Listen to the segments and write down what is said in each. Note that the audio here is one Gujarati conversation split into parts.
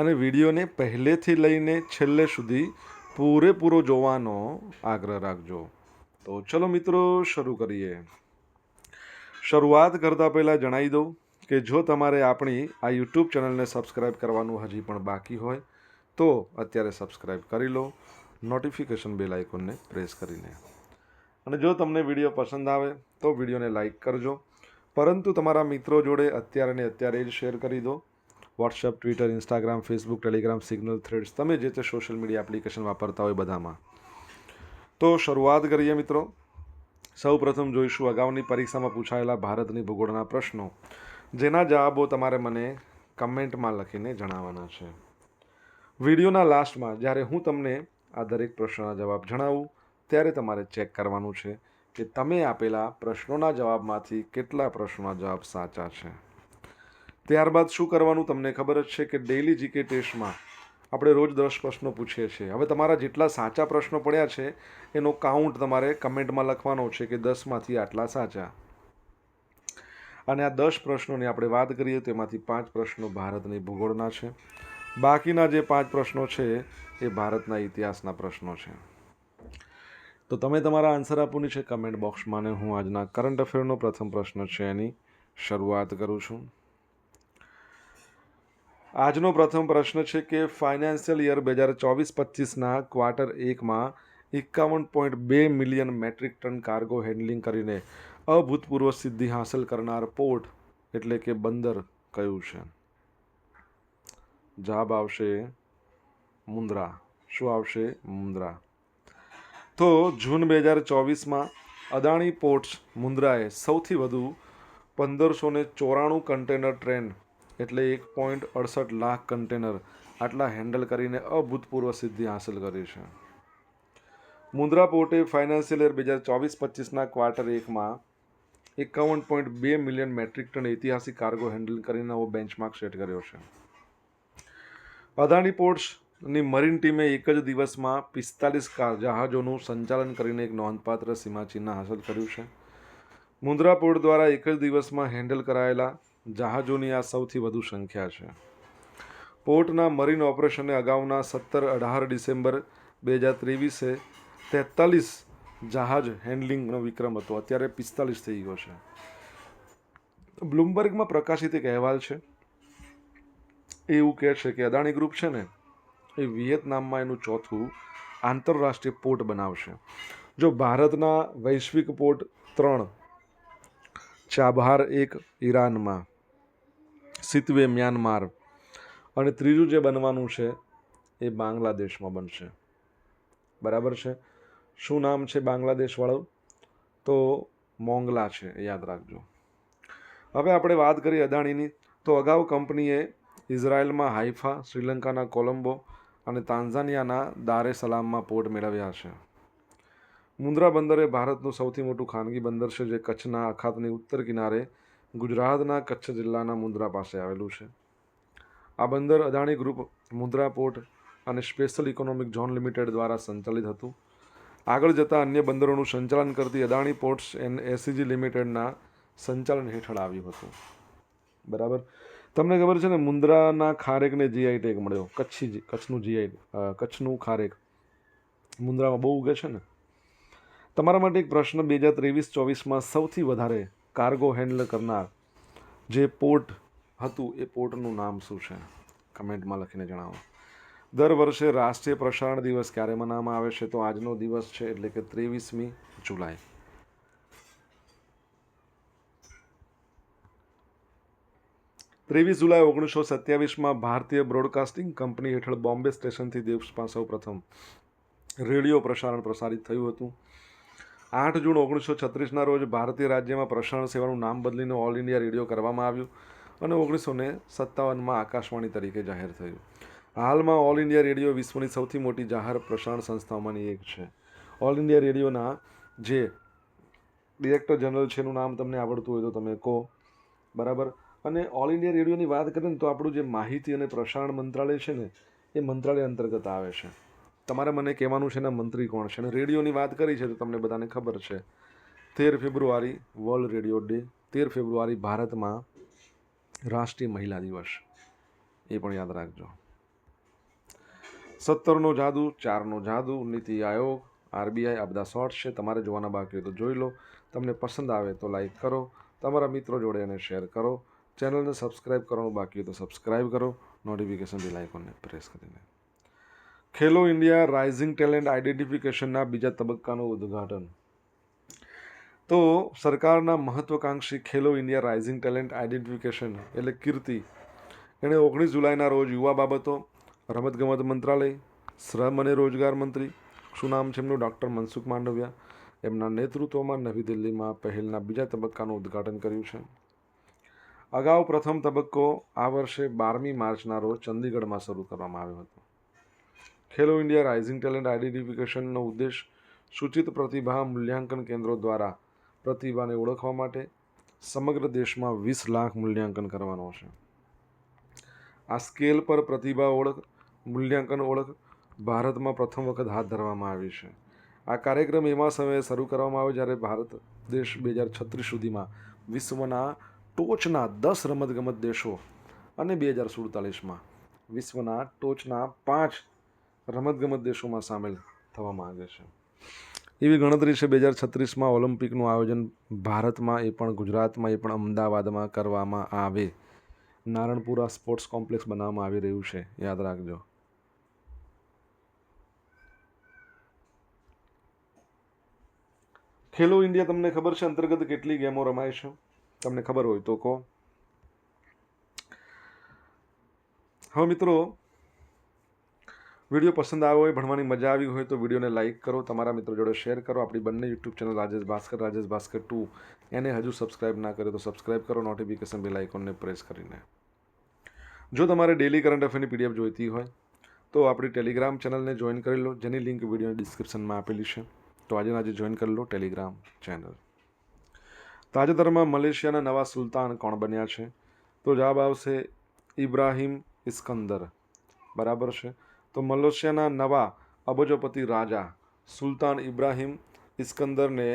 અને વિડીયોને પહેલેથી લઈને છેલ્લે સુધી પૂરેપૂરો જોવાનો આગ્રહ રાખજો. તો ચલો મિત્રો, શરૂ કરીએ. શરૂઆત કરતાં પહેલાં જણાવી દઉં કે જો તમારે આપણી આ યુટ્યુબ ચેનલને સબસ્ક્રાઈબ કરવાનું હજી પણ બાકી હોય, તો અત્યારે સબસ્ક્રાઈબ કરી લો, નોટિફિકેશન બેલ આઇકોનને પ્રેસ કરીને. અને જો તમને વીડિયો પસંદ આવે, તો વિડીયોને લાઇક કરજો. પરંતુ તમારા મિત્રો જોડે અત્યારે ને અત્યારે જ શેર કરી દો. WhatsApp, Twitter, Instagram, Facebook, Telegram, Signal, Threads, તમે જે તે સોશિયલ મીડિયા એપ્લિકેશન વાપરતા હોય બધામાં. તો શરૂઆત કરીએ મિત્રો. સૌ પ્રથમ જોઈશું અગાઉની પરીક્ષામાં પૂછાયેલા ભારતની ભૂગોળના પ્રશ્નો. જેના જવાબો તમારે મને કમેન્ટમાં લખીને જણાવવાના છે. વિડીયોના લાસ્ટમાં જ્યારે હું તમને આ દરેક પ્રશ્નના જવાબ જણાવું, ત્યારે તમારે ચેક કરવાનું છે કે તમે આપેલા પ્રશ્નોના જવાબમાંથી કેટલા પ્રશ્નોના જવાબ સાચા છે. ત્યારબાદ શું કરવાનું તમને ખબર જ છે કે ડેઇલી જીકે ટેસ્ટમાં આપણે રોજ દસ પ્રશ્નો પૂછીએ છીએ. હવે તમારા જેટલા સાચા પ્રશ્નો પડ્યા છે, એનો કાઉન્ટ તમારે કમેન્ટમાં લખવાનો છે કે દસમાંથી આટલા સાચા. અને આ દસ પ્રશ્નોની આપણે વાત કરીએ, તેમાંથી પાંચ પ્રશ્નો ભારતની ભૂગોળના છે. બાકીના જે પાંચ પ્રશ્નો છે, એ ભારતના ઇતિહાસના પ્રશ્નો છે. તો તમે તમારા આન્સર આપવાની છે કમેન્ટ બોક્સમાં ને હું આજના કરંટ અફેરનો પ્રથમ પ્રશ્ન છે એની શરૂઆત કરું છું. આજનો પ્રથમ પ્રશ્ન છે કે ફાઇનાન્શિયલ યર બે હજાર ચોવીસ પચીસના ક્વાર્ટર એકમાં એકાવન પોઈન્ટ બે million metric ton cargo handling કરીને અભૂતપૂર્વ સિદ્ધિ હાંસલ કરનાર પોર્ટ એટલે કે બંદર કયું છે? જવાબ આવશે મુન્દ્રા શું આવશે? મુન્દ્રા તો જૂન બે હજાર ચોવીસમાં અદાણી પોર્ટ્સ મુન્દ્રાએ સૌથી વધુ પંદરસો ચોરાણું કન્ટેનર ટ્રેન એટલે એક પોઈન્ટ અડસઠ લાખ કન્ટેનર આટલા હેન્ડલ કરીને અભૂતપૂર્વ સિદ્ધિ હાંસલ કરી છે. મુન્દ્રા પોર્ટે ફાઇનાન્શિયલ યર બે હજાર ચોવીસ પચીસના ક્વાર્ટર એકમાં એકાવન પોઈન્ટ બે મિલિયન મેટ્રિક ટન ઐતિહાસિક કાર્ગો હેન્ડલ કરીને નવો બેન્ચમાર્ક સેટ કર્યો છે. અદાણી પોર્ટ્સની મરીન ટીમે એક જ દિવસમાં પિસ્તાલીસ જહાજોનું સંચાલન કરીને એક નોંધપાત્ર સીમાચિહ્ન હાંસલ કર્યું છે. મુન્દ્રા પોર્ટ દ્વારા એક જ દિવસમાં હેન્ડલ કરાયેલા જહાજોની આ સૌથી વધુ સંખ્યા છે. પોર્ટના મરીન ઓપરેશને અગાઉના સત્તર અઢાર ડિસેમ્બર બે હજાર ત્રેવીસે તેતાલીસ જહાજ હેન્ડલિંગનો વિક્રમ હતો. અત્યારે પિસ્તાલીસ થઈ ગયો છે. બ્લુમબર્ગમાં પ્રકાશિત એક અહેવાલ છે. એવું કહે છે કે અદાણી ગ્રુપ છે ને, એ વિયેતનામમાં એનું ચોથું આંતરરાષ્ટ્રીય પોર્ટ બનાવશે. જો ભારતના વૈશ્વિક પોર્ટ ત્રણ ચાબહાર એક ઈરાનમાં, સિતવે મ્યાનમાર. અને ત્રીજું જે બનવાનું છે એ બાંગ્લાદેશમાં બનશે. બરાબર છે? શું નામ છે બાંગ્લાદેશવાળું? તો મોંગલા છે, યાદ રાખજો. હવે આપણે વાત કરીએ અદાણીની. તો અગાઉ કંપનીએ ઇઝરાયલમાં હાઇફા, શ્રીલંકાના કોલંબો અને તાન્ઝાનિયાના દારે સલામમાં પોર્ટ મેળવ્યા છે. મુન્દ્રા બંદર એ ભારતનું સૌથી મોટું ખાનગી બંદર છે, જે કચ્છના અખાતની ઉત્તર કિનારે ગુજરાતના કચ્છ જિલ્લાના મુન્દ્રા પાસે આવેલું છે. આ બંદર Adani group Mundra port and special economic zone limited દ્વારા સંચાલિત હતું. આગળ જતાં અન્ય બંદરોનું સંચાલન કરતી અદાણી પોર્ટ્સ એન્ડ એસીજી લિમિટેડના સંચાલન હેઠળ આવ્યું હતું. બરાબર? તમને ખબર છે ને મુન્દ્રાના ખારેકને જીઆઈ ટેગ મળ્યો. કચ્છી કચ્છનું જીઆઈ કચ્છનું ખારેક. મુન્દ્રામાં બહુ ઉગે છે ને? તમારા માટે એક પ્રશ્ન બે હજાર ત્રેવીસ ચોવીસમાં સૌથી વધારે કાર્ગો હેન્ડલ કરનાર જે પોર્ટ હતું, એ પોર્ટનું નામ શું છે? કમેન્ટમાં લખીને જણાવો. દર વર્ષે રાષ્ટ્રીય પ્રસારણ દિવસ ક્યારે મનાવવામાં આવે છે? તો આજનો દિવસ છે એટલે કે ત્રેવીસમી જુલાઈ. ત્રેવીસ જુલાઈ ઓગણીસો સત્યાવીસમાં ભારતીય બ્રોડકાસ્ટિંગ કંપની હેઠળ બોમ્બે સ્ટેશનથી દેશમાં સૌ પ્રથમ રેડિયો પ્રસારણ પ્રસારિત થયું હતું. આઠ જૂન ઓગણીસો છત્રીસના રોજ ભારતીય રાજ્યમાં પ્રસારણ સેવાનું નામ બદલીને ઓલ ઇન્ડિયા રેડિયો કરવામાં આવ્યું અને ઓગણીસો ને સત્તાવનમાં આકાશવાણી તરીકે જાહેર થયું. હાલમાં ઓલ ઇન્ડિયા રેડિયો વિશ્વની સૌથી મોટી જાહેર પ્રસારણ સંસ્થાઓમાંની એક છે. ઓલ ઇન્ડિયા રેડિયોના જે ડિરેક્ટર જનરલ છે, એનું નામ તમને આવડતું હોય તો તમે કહો. બરાબર? અને ઓલ ઇન્ડિયા રેડિયોની વાત કરીએ ને તો આપણું જે માહિતી અને પ્રસારણ મંત્રાલય છે ને, એ મંત્રાલય અંતર્ગત આવે છે. તમારે મને કહેવાનું છે ને, મંત્રી કોણ છે? અને રેડિયોની વાત કરી છે તો તમને બધાને ખબર છે. તેર ફેબ્રુઆરી, વર્લ્ડ રેડિયો ડે. તેર ફેબ્રુઆરી ભારતમાં રાષ્ટ્રીય મહિલા દિવસ. એ પણ યાદ રાખજો. સત્તરનો જાદુ, ચારનો જાદુ, નીતિ આયોગ, આરબીઆઈ, આ બધા શોર્ટ્સ છે. તમારે જોવાના બાકી હોય તો જોઈ લો. તમને પસંદ આવે તો લાઈક કરો. તમારા મિત્રો જોડે એને શેર કરો. ચેનલને સબસ્ક્રાઈબ કરવાનું બાકી હોય તો સબસ્ક્રાઈબ કરો. નોટિફિકેશન બેલ આઇકોનને પ્રેસ કરીને. ખેલો ઇન્ડિયા રાઇઝિંગ ટેલેન્ટ આઇડેન્ટિફિકેશનના બીજા તબક્કાનું ઉદ્ઘાટન. તો સરકારના મહત્વકાંક્ષી Khelo India rising talent identification એટલે કીર્તિ. એણે ઓગણીસ જુલાઈના રોજ યુવા બાબતો, રમતગમત મંત્રાલય, શ્રમ અને રોજગાર મંત્રી, શું નામ છે એમનું? ડૉક્ટર મનસુખ માંડવિયા, એમના નેતૃત્વમાં નવી દિલ્હીમાં પહેલના બીજા તબક્કાનું ઉદ્ઘાટન કર્યું છે. અગાઉ પ્રથમ તબક્કો આ વર્ષે બારમી માર્ચના રોજ ચંદીગઢમાં શરૂ કરવામાં આવ્યો હતો. ખેલો ઇન્ડિયા રાઇઝિંગ ટેલેન્ટ આઇડેન્ટિફિકેશનનો ઉદ્દેશ સૂચિત પ્રતિભા મૂલ્યાંકન કેન્દ્રો દ્વારા પ્રતિભાને ઓળખવા માટે સમગ્ર દેશમાં વીસ લાખ મૂલ્યાંકન કરવાનો છે. આ સ્કેલ પર પ્રતિભા ઓળખ, મૂલ્યાંકન ઓળખ ભારતમાં પ્રથમ વખત હાથ ધરવામાં આવી છે. આ કાર્યક્રમ એવા સમયે શરૂ કરવામાં આવ્યો જ્યારે ભારત દેશ બે હજાર છત્રીસ સુધીમાં વિશ્વના ટોચના દસ રમતગમત દેશો અને બે હજાર સુડતાલીસમાં વિશ્વના ટોચના પાંચ રમતગમત દેશોમાં સામેલ થવા માગે છે. એવી ગણતરી છે બે હજાર છત્રીસમાં ઓલિમ્પિકનું આયોજન ભારતમાં એ પણ ગુજરાતમાં, એ પણ અમદાવાદમાં કરવામાં આવે. નારણપુરા સ્પોર્ટ્સ કોમ્પ્લેક્સ બનાવવામાં આવી રહ્યું છે. યાદ રાખજો. ખેલો ઇન્ડિયા તમને ખબર છે અંતર્ગત કેટલી ગેમો રમાય છે? તમને ખબર હોય તો કહો. હવે મિત્રો વીડિયો પસંદ આવ્યો હોય, ભણવાની મજા આવી હોય તો વિડીયોને લાઇક કરો, તમારા મિત્રો જોડે શેર કરો. આપણી બંને YouTube channel Rajesh Bhaskar Rajesh Bhaskar two. એને હજુ સબસ્ક્રાઇબ ના કરે તો સબસ્ક્રાઇબ કરો નોટિફિકેશન બેલ આઇકોનને પ્રેસ કરીને. જો તમારે ડેલી કરંટ અફેરની પીડીએફ જોઈતી હોય, તો આપણી ટેલિગ્રામ ચેનલને જોઈન કરી લો. જેની લિંક વિડીયોની ડિસ્ક્રિપ્શનમાં આપેલી છે. તો આજે આજે જોઈન કરી લો ટેલિગ્રામ ચેનલ તાજેતરમાં મલેશિયાના નવા સુલતાન કોણ બન્યા છે? તો જવાબ આવશે ઇબ્રાહિમ ઇસ્કંદર. બરાબર છે? તો મલેશિયાના નવા અબજોપતિ રાજા સુલતાન ઇબ્રાહિમ ઇસ્કંદરને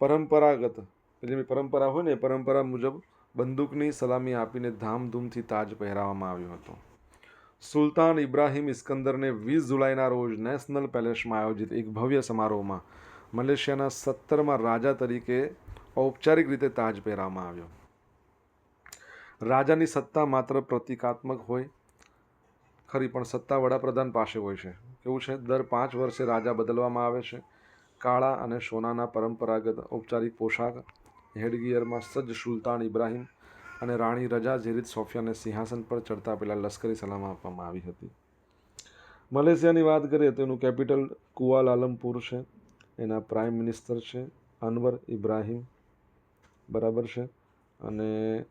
પરંપરાગત, એટલે પરંપરા હોય ને પરંપરા મુજબ બંદૂકની સલામી આપીને ધામધૂમથી તાજ પહેરાવવામાં આવ્યો હતો. સુલતાન ઇબ્રાહિમ ઇસ્કંદરને વીસ જુલાઈના રોજ નેશનલ પેલેસમાં આયોજિત એક ભવ્ય સમારોહમાં મલેશિયાના સત્તરમાં રાજા તરીકે ઔપચારિક રીતે તાજ પહેરાવવામાં આવ્યો. રાજાની સત્તા માત્ર પ્રતિકાત્મક હોય ખરી, પણ સત્તા વડાપ્રધાન પાસે હોય છે. કેવું છે, દર પાંચ વર્ષે રાજા બદલવામાં આવે છે. કાળા અને સોનાના પરંપરાગત ઔપચારિક પોશાક, હેડગિયરમાં સજ્જ સુલતાન ઇબ્રાહિમ અને રાણી રજા ઝીરિત સોફિયાને સિંહાસન પર ચડતા પહેલાં લશ્કરી સલામ આપવામાં આવી હતી. મલેશિયાની વાત કરીએ તો એનું કેપિટલ કુઆલાલમપુર છે. એના પ્રાઇમ મિનિસ્ટર છે અનવર ઇબ્રાહિમ. બરાબર છે? અને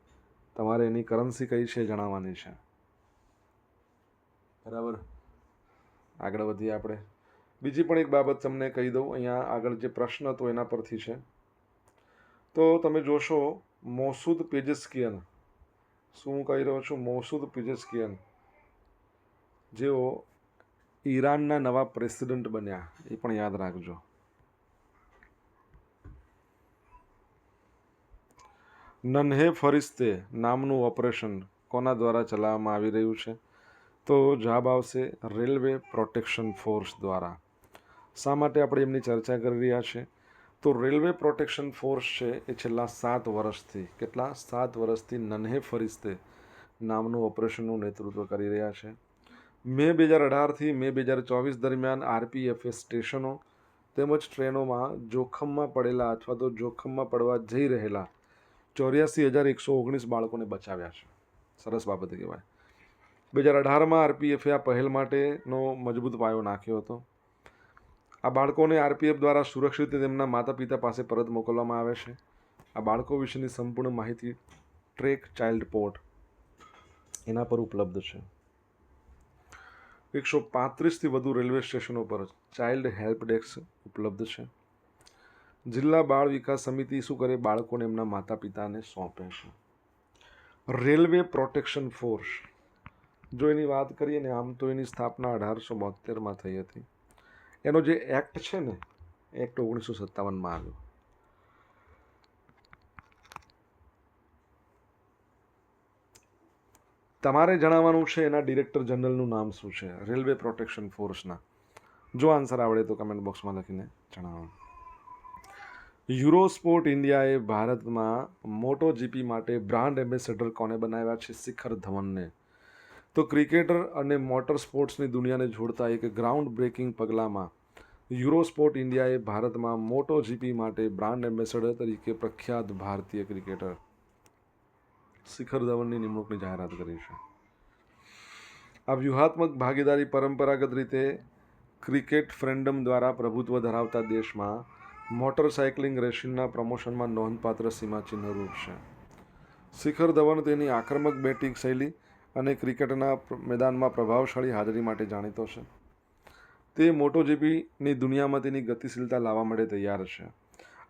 તમારે એની કરન્સી કઈ છે જણાવવાની છે? બરાબર. આગળ વધીએ આપણે. બીજી પણ એક બાબત તમને કહી દઉં. અહીંયા આગળ જે પ્રશ્ન હતો એના પરથી છે. તો તમે જોશો, મોસૂદ પેજેસ્કિયન. શું કહી રહ્યો છું? મોસૂદ પેજેસ્કિયન. જેઓ ઈરાનના નવા પ્રેસિડન્ટ બન્યા. એ પણ યાદ રાખજો. નન્હે ફરિસ્તે નામનું ઓપરેશન કોના દ્વારા ચલાવવામાં આવી રહ્યું છે? તો જવાબ આવશે રેલવે પ્રોટેક્શન ફોર્સ દ્વારા. શા માટે આપણે એમની ચર્ચા કરી રહ્યા છે? તો રેલવે પ્રોટેક્શન ફોર્સ છે એ છેલ્લા સાત વર્ષથી, કેટલા? સાત વર્ષથી નન્હે ફરિસ્તે નામનું ઓપરેશનનું નેતૃત્વ કરી રહ્યા છે. મે બે હજાર અઢારથી મે બે હજાર ચોવીસ દરમિયાન આરપીએફએ સ્ટેશનો તેમજ ટ્રેનોમાં જોખમમાં પડેલા અથવા તો જોખમમાં પડવા જઈ રહેલા ચોર્યાસી હજાર એકસો ઓગણીસ બાળકોને બચાવ્યા છે. સરસ બાબત કહેવાય. બે હજાર અઢારમાં આરપીએફે આ પહેલ માટેનો મજબૂત પાયો નાખ્યો હતો. આ બાળકોને આરપીએફ દ્વારા સુરક્ષિત રીતે તેમના માતા પિતા પાસે પરત મોકલવામાં આવે છે. આ બાળકો વિશેની સંપૂર્ણ માહિતી ટ્રેક ચાઇલ્ડ પોર્ટ એના પર ઉપલબ્ધ છે. એકસો પાંત્રીસથી વધુ રેલવે સ્ટેશનો પર ચાઇલ્ડ હેલ્પ ડેસ્ક ઉપલબ્ધ છે. જિલ્લા બાળ વિકાસ સમિતિ શું કરે બાળકોને એમના માતા પિતાને સોંપે છે. રેલવે પ્રોટેક્શન ફોર્સ જો એની વાત કરીએ ને, આમ તો એની સ્થાપના અઢારસો બોતેરમાં થઈ હતી. એનો જે એક્ટ છે ને એક્ટ ઓગણીસો સત્તાવનમાં આવ્યો. તમારે જણાવવાનું છે એના ડિરેક્ટર જનરલનું નામ શું છે? રેલવે પ્રોટેક્શન ફોર્સના. જો આન્સર આવડે તો કમેન્ટ બોક્સમાં લખીને જણાવો. યુરોસ્પોર્ટ ઇન્ડિયાએ ભારતમાં મોટો જીપી માટે બ્રાન્ડ એમ્બેસેડર કોને બનાવ્યા છે? શિખર ધવનને. તો ક્રિકેટર અને મોટર સ્પોર્ટ્સની દુનિયાને જોડતા એક ગ્રાઉન્ડ બ્રેકિંગ પગલામાં યુરોસ્પોર્ટ ઇન્ડિયાએ ભારતમાં મોટો જીપી માટે બ્રાન્ડ એમ્બેસેડર તરીકે પ્રખ્યાત ભારતીય ક્રિકેટર શિખર ધવનની નિમણૂકની જાહેરાત કરી છે. આ વ્યૂહાત્મક ભાગીદારી પરંપરાગત રીતે ક્રિકેટ ફ્રેન્ડમ દ્વારા પ્રભુત્વ ધરાવતા દેશમાં મોટરસાયકલિંગ રેસિંગના પ્રમોશનમાં નોંધપાત્ર સીમાચિહ્નરૂપ છે. શિખર ધવન તેની આક્રમક બેટિંગ શૈલી અને ક્રિકેટના મેદાનમાં પ્રભાવશાળી હાજરી માટે જાણીતો છે. તે મોટો જીપીની દુનિયામાં તેની ગતિશીલતા લાવવા માટે તૈયાર છે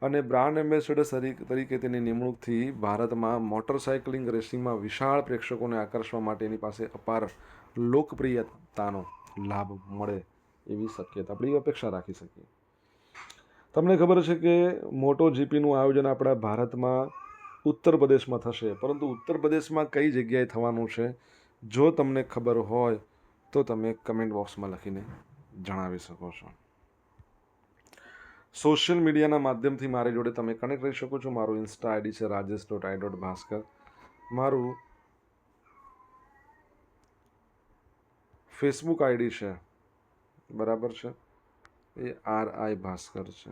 અને બ્રાન્ડ એમ્બેસેડર તરીકે તેની નિમણૂકથી ભારતમાં મોટરસાયકલિંગ રેસિંગમાં વિશાળ પ્રેક્ષકોને આકર્ષવા માટે એની પાસે અપાર લોકપ્રિયતાનો લાભ મળે એવી શક્યતા. આપણી અપેક્ષા રાખી શકીએ. તમને ખબર છે કે મોટો જીપીનું આયોજન આપણા ભારતમાં ઉત્તર પ્રદેશમાં થશે, પરંતુ ઉત્તર પ્રદેશમાં કઈ જગ્યાએ થવાનું છે જો તમને ખબર હોય, તો તમે કમેન્ટ બોક્સમાં લખીને જણાવી શકો છો. સોશિયલ મીડિયાના માધ્યમથી મારી જોડે તમે કનેક્ટ રહી શકો છો. મારું ઇન્સ્ટા આઈડી છે Rajesh dot I dot Bhaskar મારું ફેસબુક આઈડી છે. બરાબર છે? એ આર આઈ ભાસ્કર છે.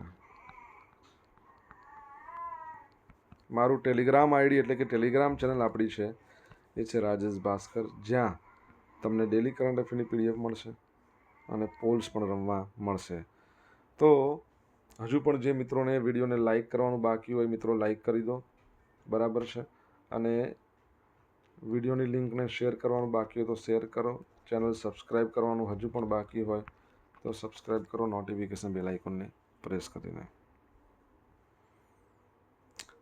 મારું ટેલિગ્રામ આઈડી એટલે કે ટેલિગ્રામ ચેનલ આપણી છે. એ છે રાજેશ ભાસ્કર. જ્યાં તમને ડેલી કરંટ અફેરની પીડીએફ મળશે અને પોલ્સ પણ રમવા મળશે. તો હજુ પણ જે મિત્રોને વિડીયોને લાઈક કરવાનું બાકી હોય મિત્રો લાઈક કરી દો. બરાબર છે? અને વિડીયોની લિંકને શેર કરવાનું બાકી હોય તો શેર કરો. ચેનલ સબસ્ક્રાઈબ કરવાનું હજુ પણ બાકી હોય તો સબસ્ક્રાઈબ કરો. નોટિફિકેશન બેલ આઇકોનને પ્રેસ કરીને.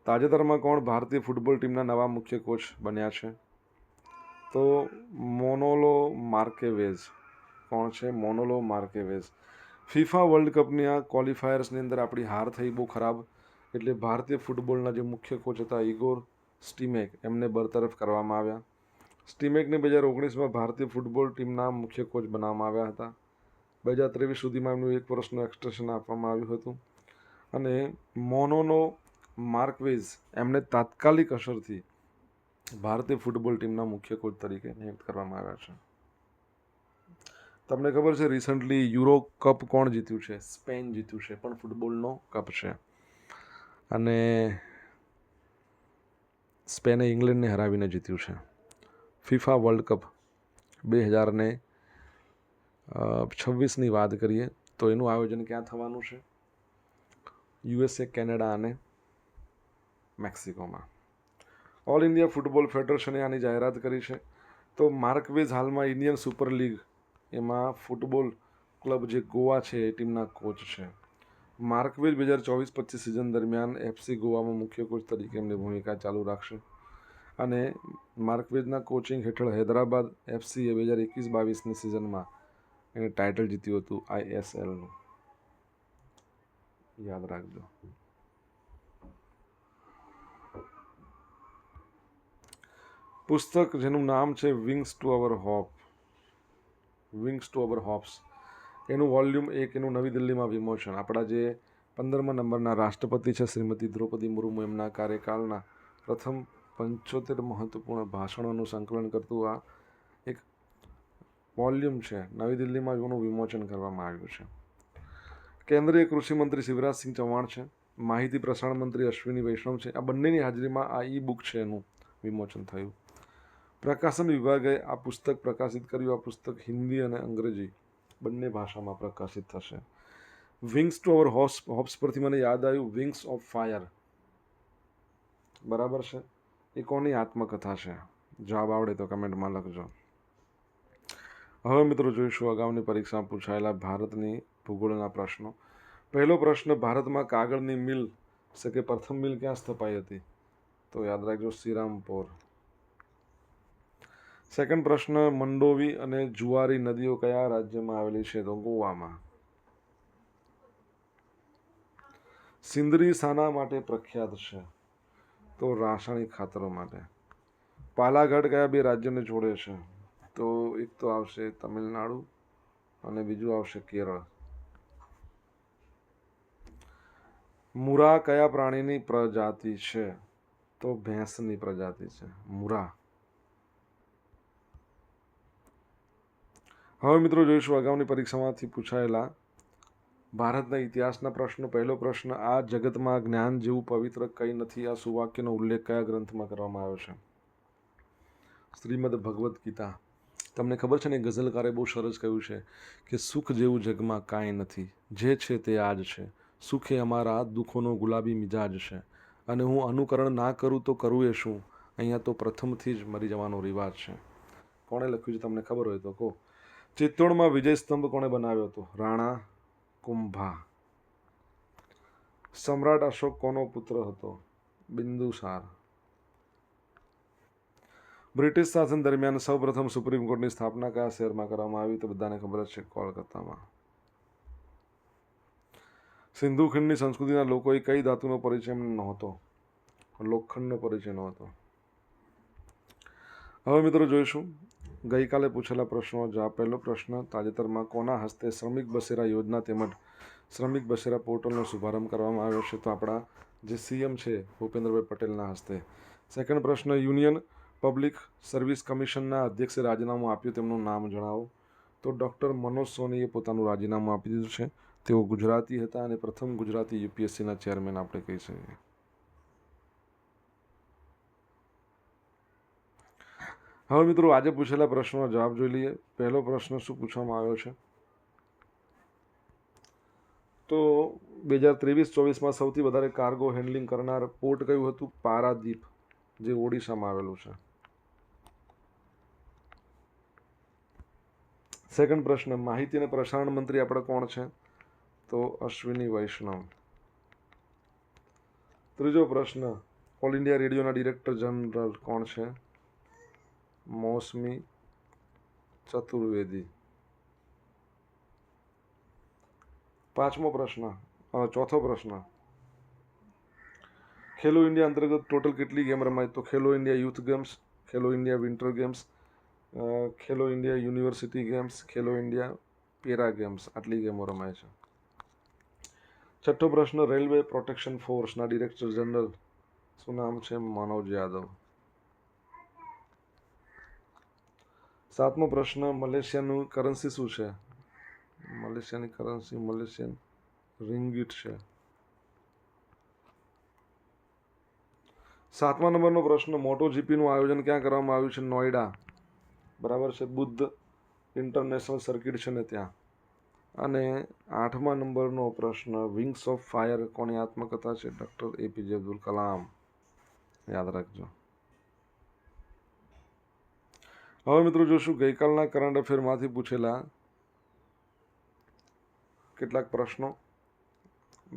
તાજેતરમાં કોણ ભારતીય ફૂટબોલ ટીમના નવા મુખ્ય કોચ બન્યા છે? તો મોનોલો માર્કેવેઝ. કોણ છે? મોનોલો માર્કેવેઝ. ફિફા વર્લ્ડ કપની આ ક્વોલિફાયર્સની અંદર આપણી હાર થઈ બહુ ખરાબ. એટલે ભારતીય ફૂટબોલના જે મુખ્ય કોચ હતા ઇગોર સ્ટીમેક, એમને બરતરફ કરવામાં આવ્યા. સ્ટીમેકને બે હજાર ઓગણીસમાં ભારતીય ફૂટબોલ ટીમના મુખ્ય કોચ બનાવવામાં આવ્યા હતા. બે હજાર ત્રેવીસ સુધીમાં એમનું એક વર્ષનું એક્સટેન્શન આપવામાં આવ્યું હતું. અને મોનોનો માર્કવેઝ એમને તાત્કાલિક અસરથી ભારતીય ફૂટબોલ ટીમના મુખ્ય કોચ તરીકે નિયુક્ત કરવામાં આવ્યા છે. તમને ખબર છે રિસન્ટલી યુરો કપ કોણ જીત્યું છે? સ્પેન જીત્યું છે, પણ ફૂટબોલનો કપ છે. અને સ્પેને ઇંગ્લેન્ડને હરાવીને જીત્યું છે. ફિફા વર્લ્ડ કપ બે હજારને છવ્વીસની વાત કરીએ, તો એનું આયોજન ક્યાં થવાનું છે? યુએસએ કેનેડા અને મેક્સિકોમાં. ઓલ ઇન્ડિયા ફૂટબોલ ફેડરેશને આની જાહેરાત કરી છે. તો માર્કવેઝ હાલમાં ઇન્ડિયન સુપર લીગ એમાં ફૂટબોલ ક્લબ જે ગોવા છે એ ટીમના કોચ છે. માર્કવેઝ બે હજાર ચોવીસ પચીસ સિઝન દરમિયાન એફસી ગોવામાં મુખ્ય કોચ તરીકે એમની ભૂમિકા ચાલુ રાખશે. અને માર્કવેઝના કોચિંગ હેઠળ હૈદરાબાદ એફસી બે હજાર એકવીસ બાવીસની સિઝનમાં એણે ટાઇટલ જીત્યું હતું આઈએસએલનું યાદ રાખજો. પુસ્તક જેનું નામ છે wings to our hope wings to our hopes એનું વોલ્યુમ એક, એનું નવી દિલ્હીમાં વિમોચન. આપણા જે પંદરમા નંબરના રાષ્ટ્રપતિ છે, શ્રીમતી દ્રૌપદી મુર્મુ, એમના કાર્યકાળના પ્રથમ પંચોતેર મહત્વપૂર્ણ ભાષણોનું સંકલન કરતું આ એક વોલ્યુમ છે. નવી દિલ્હીમાં એનું વિમોચન કરવામાં આવ્યું છે. કેન્દ્રીય કૃષિમંત્રી શિવરાજસિંહ ચૌહાણ છે. માહિતી પ્રસારણ મંત્રી અશ્વિની વૈષ્ણવ છે. આ બંનેની હાજરીમાં આ ઈ બુક છે એનું વિમોચન થયું. પ્રકાશન વિભાગે આ પુસ્તક પ્રકાશિત કર્યું. આ પુસ્તક હિન્દી અને અંગ્રેજી બંને ભાષામાં પ્રકાશિત થશે. Wings to our hopes hopes પરથી મને યાદ આવ્યું. વિંગ્સ ઓફ ફાયર બરાબર છે? એ કોની આત્મકથા છે? જવાબ આવડે તો કમેન્ટમાં લખજો. હવે મિત્રો જોઈશું અગાઉની પરીક્ષામાં પૂછાયેલા ભારતની ભૂગોળના પ્રશ્નો. પહેલો પ્રશ્ન, ભારતમાં કાગળની મિલ, છે કે પ્રથમ મિલ ક્યાં સ્થપાઈ હતી? તો યાદ રાખજો, શ્રીરામપુર. સેકન્ડ પ્રશ્ન, મંડોવી અને જુવારી નદીઓ કયા રાજ્યમાં આવેલી છે? તો ગોવામાં. સિંદરી શાના માટે પ્રખ્યાત છે. તો રાસાયણિક ખાતરો માટે. પાલાઘાટ કયા બે રાજ્યોને જોડે છે? તો એક તો આવશે તમિલનાડુ અને બીજું આવશે કેરળ. મુરા કયા પ્રાણીની પ્રજાતિ છે? તો ભેંસની પ્રજાતિ છે. મુરા. હવે મિત્રો જોઈશું અગાઉની પરીક્ષામાંથી પૂછાયેલા ભારતના ઇતિહાસના પ્રશ્નો. પહેલો પ્રશ્ન, આ જગતમાં જ્ઞાન જેવું પવિત્ર કંઈ નથી? આ સુવાક્યનો ઉલ્લેખ કયા ગ્રંથમાં કરવામાં આવ્યો છે? શ્રીમદ ભગવદ્ ગીતા. તમને ખબર છે ને ગઝલકારે બહુ સરસ કહ્યું છે કે સુખ જેવું જગમાં કાંઈ નથી. જે છે તે આ જ છે. સુખે અમારા દુઃખોનો ગુલાબી મિજાજ છે. અને હું અનુકરણ ના કરું તો કરું એ શું? અહીંયા તો પ્રથમથી જ મરી જવાનો રિવાજ છે. કોણે લખ્યું છે? તમને ખબર હોય તો કહો. ચિત્તોડમાં વિજય સ્તંભ કોણે બનાવ્યો હતો? રાણા કુંભા. સમ્રાટ અશોક કોનો પુત્ર હતો? બિંદુસાર. બ્રિટિશ શાસન દરમિયાન સૌપ્રથમ સુપ્રીમ કોર્ટની સ્થાપના કયા શહેરમાં કરવામાં આવી તો બધાને ખબર છે કોલકાતામાં. સિંધુ ખીણની સંસ્કૃતિના લોકોએ કઈ ધાતુનો પરિચય નહોતો. લોખંડનો પરિચય નહોતો. હવે મિત્રો જોઈશું ગઈકાલે પૂછેલા પ્રશ્નો જવાબ. પહેલો પ્રશ્ન, તાજેતરમાં કોના હસ્તે શ્રમિક બસેરા યોજના તેમજ શ્રમિક બસેરા પોર્ટલનો શુભારંભ કરવામાં આવ્યો છે? તો આપણા જે સીએમ છે, ભૂપેન્દ્રભાઈ પટેલના હસ્તે. સેકન્ડ પ્રશ્ન, યુનિયન પબ્લિક સર્વિસ કમિશનના અધ્યક્ષે રાજીનામું આપ્યું, તેમનું નામ જણાવો. તો ડૉક્ટર મનોજ સોનીએ પોતાનું રાજીનામું આપી દીધું છે. તેઓ ગુજરાતી હતા અને પ્રથમ ગુજરાતી યુપીએસસીના ચેરમેન આપણે કહી શકીએ. હવે મિત્રો આજે પૂછેલા પ્રશ્નનો જવાબ જોઈ લઈએ. પહેલો પ્રશ્ન શું પૂછવામાં આવ્યો છે? તો બે હજાર ત્રેવીસ, ચોવીસમાં સૌથી વધારે કાર્ગો હેન્ડલિંગ કરનાર પોર્ટ કયું હતું? પારાદીપ, જે ઓડિશામાં આવેલું છે. સેકન્ડ પ્રશ્ન, માહિતી અને પ્રસારણ મંત્રી આપણે કોણ છે? તો અશ્વિની વૈષ્ણવ. ત્રીજો પ્રશ્ન ઓલ ઇન્ડિયા રેડિયોના ડિરેક્ટર જનરલ કોણ છે? મૌસમી ચતુર્વેદી. પાંચમો પ્રશ્ન ચોથો પ્રશ્ન. ખેલો ઇન્ડિયા અંતર્ગત ટોટલ કેટલી ગેમ રમાય? તો Khelo India youth games, Khelo India winter games Khelo India university games, Khelo India para games, આટલી ગેમો રમાય છે. છઠ્ઠો પ્રશ્ન, રેલવે પ્રોટેક્શન ફોર્સના ડિરેક્ટર જનરલ, શું નામ છે? મનોજ યાદવ. સાતમો પ્રશ્ન, મલેશિયાનું કરન્સી શું છે? મલેશિયાની કરન્સી મલેશિયન રિંગિટ છે. સાતમા નંબરનો પ્રશ્ન, મોટો જીપીનું આયોજન ક્યાં કરવામાં આવ્યું છે? નોઈડા બરાબર છે? બુદ્ધ ઇન્ટરનેશનલ સર્કિટ છે ને ત્યાં. અને આઠમા નંબરનો પ્રશ્ન, વિંગ્સ ઓફ ફાયર કોની આત્મકથા છે? Doctor APJ Abdul Kalam. યાદ રાખજો. હવે મિત્રો જોશું, ગઈકાલના કરંટ અફેરમાંથી પૂછેલા કેટલાક પ્રશ્નો,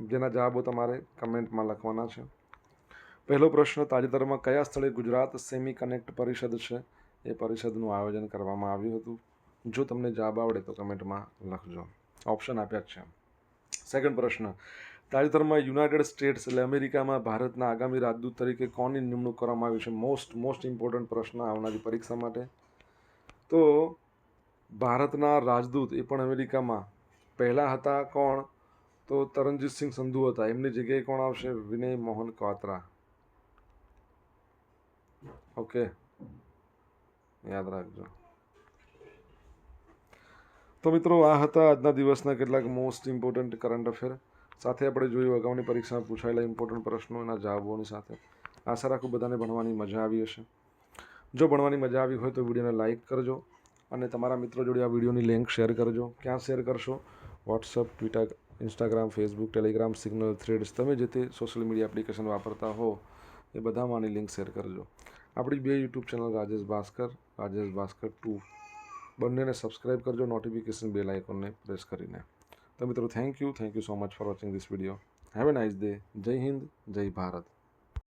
જેના જવાબો તમારે કમેન્ટમાં લખવાના છે. પહેલો પ્રશ્ન, તાજેતરમાં કયા સ્થળે ગુજરાત સેમી કનેક્ટ પરિષદ છે? એ પરિષદનું આયોજન કરવામાં આવ્યું હતું. જો તમને જવાબ આવડે તો કમેન્ટમાં લખજો. ઓપ્શન આપ્યા છે. સેકન્ડ પ્રશ્ન, તાજેતરમાં યુનાઇટેડ સ્ટેટ્સ એટલે અમેરિકામાં ભારતના આગામી રાજદૂત તરીકે કોની નિમણૂક કરવામાં આવી છે? મોસ્ટ મોસ્ટ ઇમ્પોર્ટન્ટ પ્રશ્ન આવનારી પરીક્ષા માટે. તો ભારતના રાજદૂત એ પણ અમેરિકામાં પહેલાં હતા કોણ? તો તરણજીતસિંહ સંધુ હતા. એમની જગ્યાએ કોણ આવશે? વિનય મોહન ક્વાત્રા ઓકે. યાદ રાખજો. તો મિત્રો, આ હતા આજના દિવસના કેટલાક મોસ્ટ ઇમ્પોર્ટન્ટ કરંટ અફેર સાથે આપણે જોયું, અગાઉની પરીક્ષામાં પૂછાયેલા ઇમ્પોર્ટન્ટ પ્રશ્નોના જવાબોની સાથે. આશા રાખું બધાને ભણવાની મજા આવી હશે. જો ભણવાની મજા આવી હોય તો વિડીયોને લાઇક કરજો અને તમારા મિત્રો જોડે આ વિડીયોની લિંક શેર કરજો. ક્યાં શેર કરશો? WhatsApp Twitter Instagram Facebook Telegram Signal Threads તમે જે તે સોશિયલ મીડિયા એપ્લિકેશન વાપરતા હો, એ બધામાં આની લિંક શેર કરજો. આપણી બે YouTube channel, Rajesh Bhaskar Rajesh Bhaskar two. બંનેને સબસ્ક્રાઇબ કરજો નોટિફિકેશન બેલ આઇકોનને પ્રેસ કરીને. તો મિત્રો thank you thank you so much for watching this video have a nice day Jai Hind, જય ભારત.